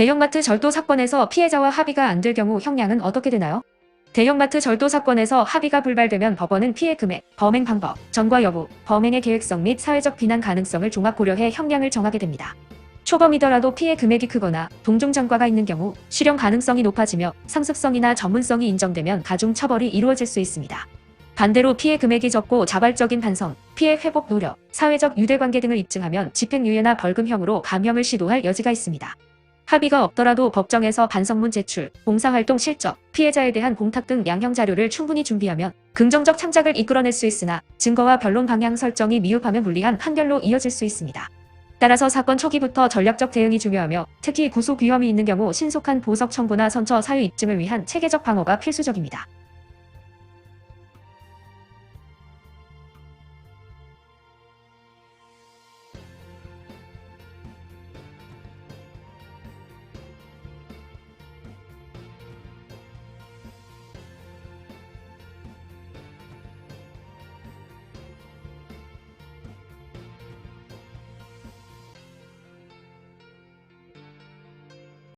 대형마트 절도 사건에서 피해자와 합의가 안 될 경우 형량은 어떻게 되나요? 대형마트 절도 사건에서 합의가 불발되면 법원은 피해 금액, 범행 방법, 전과 여부, 범행의 계획성 및 사회적 비난 가능성을 종합 고려해 형량을 정하게 됩니다. 초범이더라도 피해 금액이 크거나 동종 전과가 있는 경우 실형 가능성이 높아지며 상습성이나 전문성이 인정되면 가중 처벌이 이루어질 수 있습니다. 반대로 피해 금액이 적고 자발적인 반성, 피해 회복 노력, 사회적 유대관계 등을 입증하면 집행유예나 벌금형으로 감형을 시도할 여지가 있습니다. 합의가 없더라도 법정에서 반성문 제출, 봉사활동 실적, 피해자에 대한 공탁 등 양형 자료를 충분히 준비하면 긍정적 창작을 이끌어낼 수 있으나 증거와 변론 방향 설정이 미흡하면 불리한 판결로 이어질 수 있습니다. 따라서 사건 초기부터 전략적 대응이 중요하며 특히 구속 위험이 있는 경우 신속한 보석 청구나 선처 사유 입증을 위한 체계적 방어가 필수적입니다.